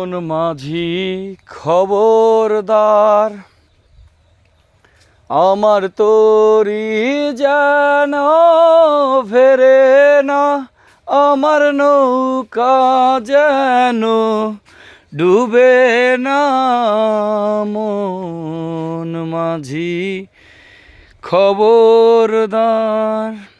মন মাঝি খবরদার। আমার তরি যেন ফেরে না, আমার নৌকা যেন ডুবে না। মন মাঝি খবরদার।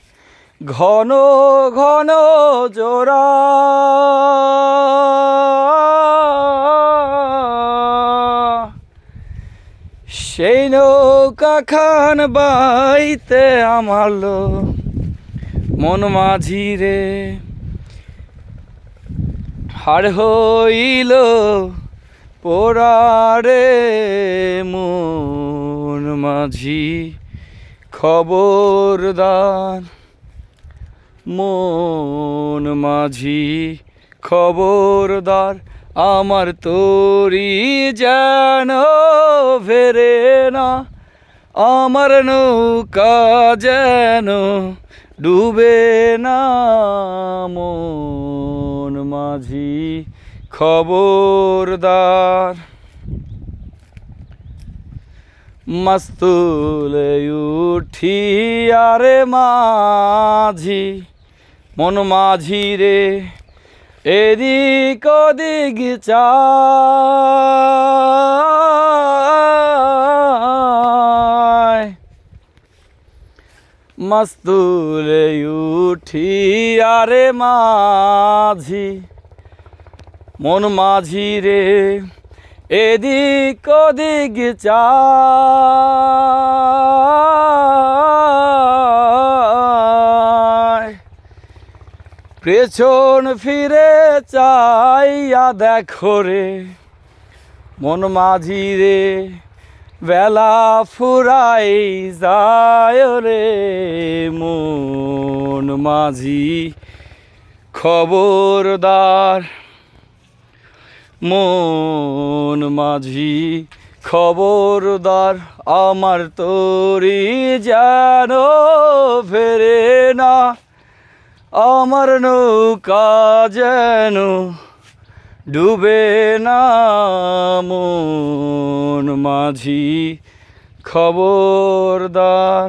ঘন ঘন জোড়া। সেই নৌকা খান বাইতে আমার লো মন মাঝি রে। হার হইল পোড়ারে মন মাঝি খবরদার। মন মাঝি খবরদার আমার তরি যেন ফেরে না, আমার নৌকা যেন ডুবে না। মন মাঝি খবরদার মস্তুলে উঠি আরে মাঝি মন মাঝি রে এদিক ওদিক চায়। মস্তুলে উঠি আরে মাঝি, মন মাঝি রে এদিক ওদিক চায়। পেছন ফিরে চাইয়া দেখো রে, মন মাঝি রে, বেলা ফুরাই যায় রে। মন মাঝি খবরদার, মন মাঝি খবরদার, আমার তরি যেন ফেরে না। আমার নৌকা যেন ডুবে না মাঝি খবরদার।